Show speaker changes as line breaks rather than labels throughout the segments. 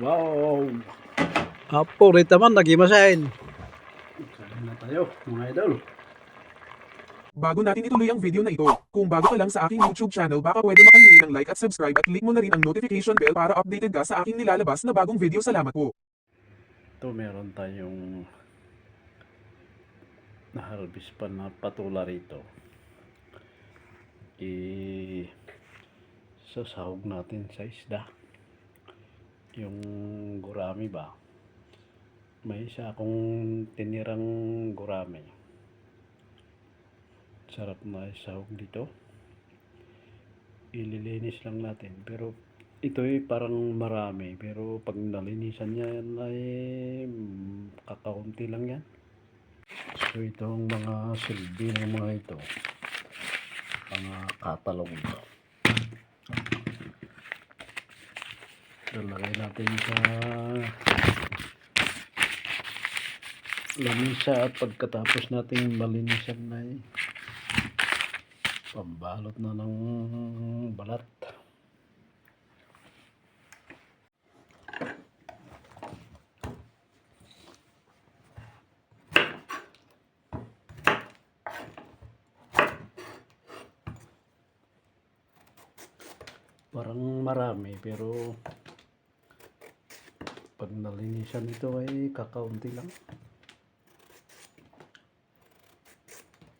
Wow!
Apo, rita man, nagimasahin.
Kain na tayo, mga idol.
Bago natin ituloy ang video na ito, kung bago ka lang sa aking YouTube channel baka pwede makahingi ng like at subscribe at click mo na rin ang notification bell para updated ka sa aking nilalabas na bagong video. Salamat po.
Ito meron tayong na-harvest pa na patula rito. I sasahog natin sa isda. Yung gurami ba? May isa akong tinirang gurami. Sarap na isahog dito. Ililinis lang natin. Pero ito ay parang marami. Pero pag nalinisan niya yan ay kakaunti lang yan. So itong mga silbi ng mga ito. Mga katalog. Lalagay natin sa lamisa at pagkatapos natin malinisan na eh, pambalot na ng balat. Parang marami pero pag nalinisan ito ay kakaunti lang.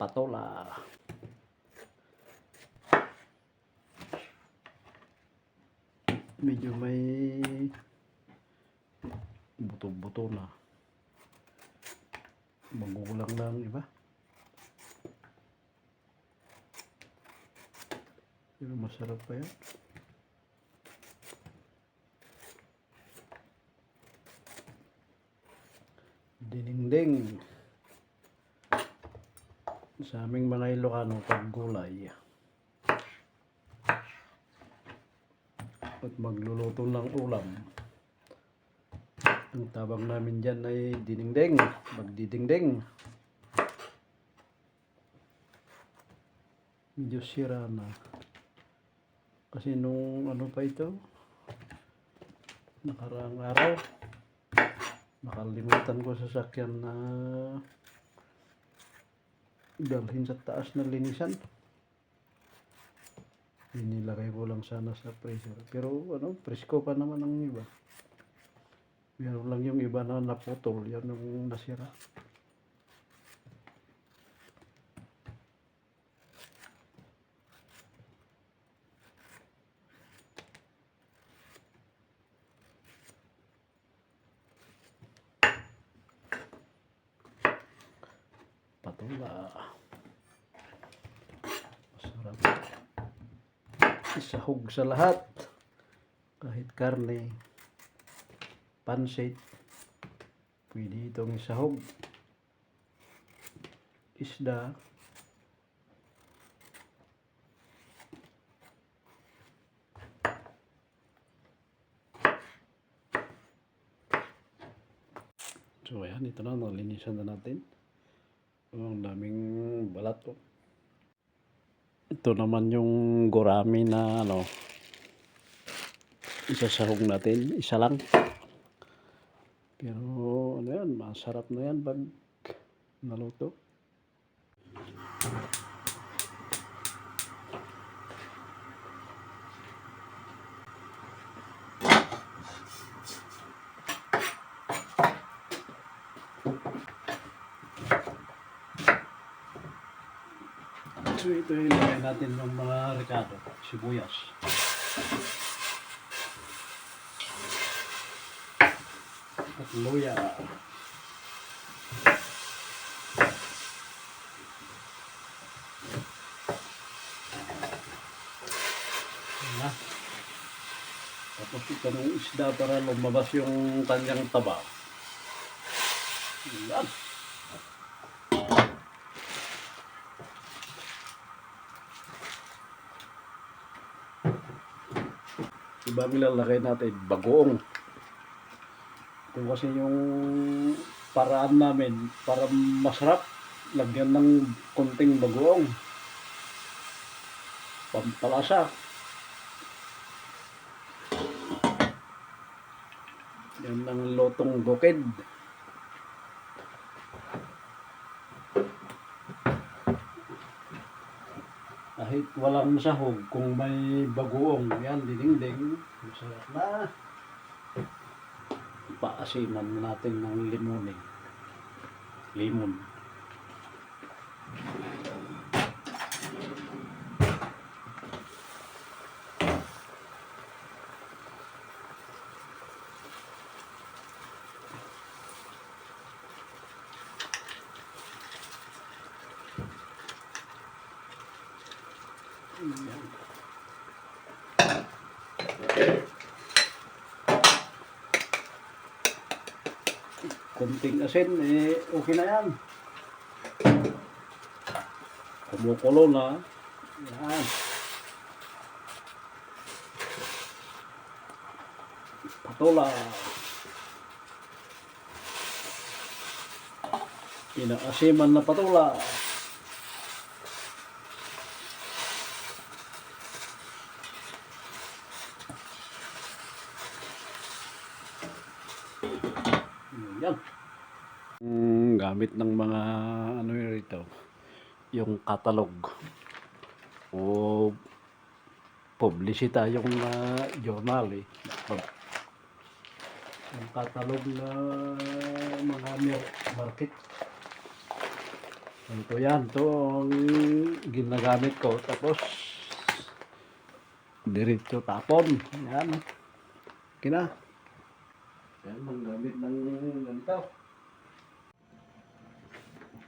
Patola. Medyo may buto-buto na. Magulang lang iba. Pero masarap pa yan. Dininding. Sa aming mga Ilocano, pag gulay. At magluluto ng ulam. Ang tabang namin dyan ay dininding. Magdidingding. Medyo sira na. Kasi nung ano pa ito, nakaraang araw, nakalimutan ko sa sakyan na dalhin sa taas na linisan. Inilagay ko lang sana sa freezer. Pero ano, presko pa naman ang iba. Meron lang yung iba na naputol, yan yung nasira. Patula. Masarap. Isahog sa lahat. Kahit karne, pansit, pwede itong isahog. Isda. So ayan, ito na, nalinisan na natin. Oh, ang daming balat po. Ito naman yung gurami na ano, isasahog natin, isa lang. Pero ano yan, masarap na yan pag naluto. So ito ilagay natin ng mga rekado, sibuyas. At luya. Na. Tapos ito ng isda para lumabas yung kanyang taba. Ayan. Iba nilalagay natin, bagoong. Ito kasi yung paraan namin para masarap. Lagyan ng konting bagoong. Pampalasa. Yan ang lotong bukid. Kahit walang sahog, kung may bagoong, yan, dinding, masarap na. Paasinan natin ng limonin. Limon. Yan. Kunting asin, eh, okay na yan. Kumukulo na. Yan. Patula. Inaasiman na patula. Yan. Mm, gamit ng mga ano rito, yung catalog o publicita yung uh, journal eh. Yung catalog na mga market. Ito yan, ito ang ginagamit ko. Tapos, diretso tapon. Yan. Kina. Yan, ang gamit ng ganito.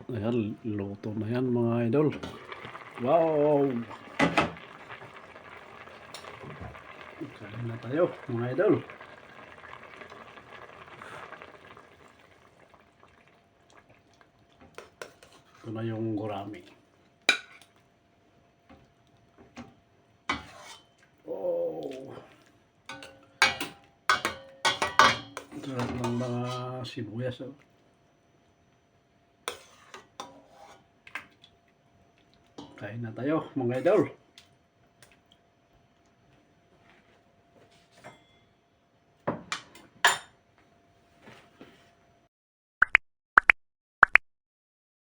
Ayan, luto na yan mga idol. Wow! Kain na tayo mga idol. Ito na yung gurami. Oh! Sarap ng mga sibuyas. Oh. Kain na tayo mga idol.